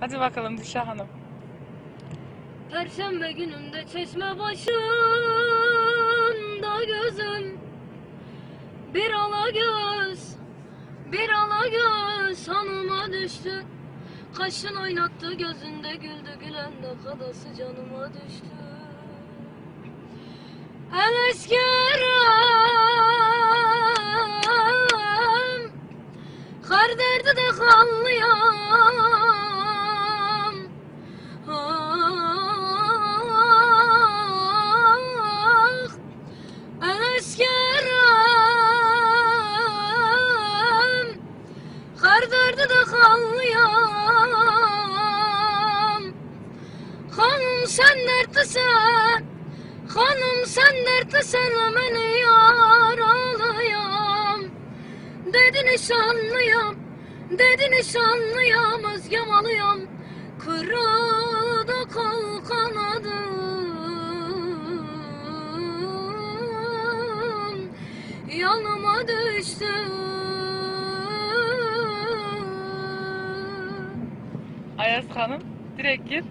Hadi bakalım Düşa Hanım. Perşembe gününde çeşme başında gözüm Bir ala göz, bir ala göz hanıma düştü. Kaşın oynattı gözünde güldü gülen ne kadası canıma düştü. El eskerem Kar derdi de kanlıyam kanlıyam Hanım sen dertlisen Hanım sen dertlisen beni yaralıyam Dedi nişanlıyam Dedi nişanlıyam Özgem Kırıda kal kanadım Yanıma düştü Ayaz Hanım direkt gir.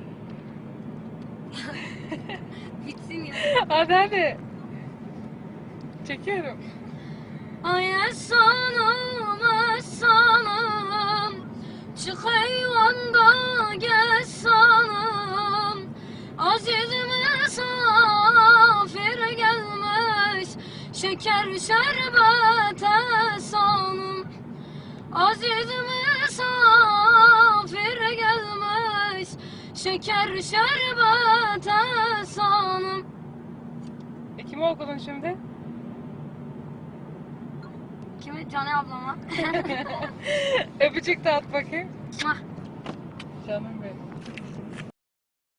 Bitsin ya Hadi hadi. Çekiyorum. Ay esanım esanım Çık eyvanda gez sanım Aziz misafir gelmiş Şeker şerbet Şeker şerbet esanım E, kimi okudun şimdi? Kimi? Cane ablama Öpücük de at bakayım. Canım benim.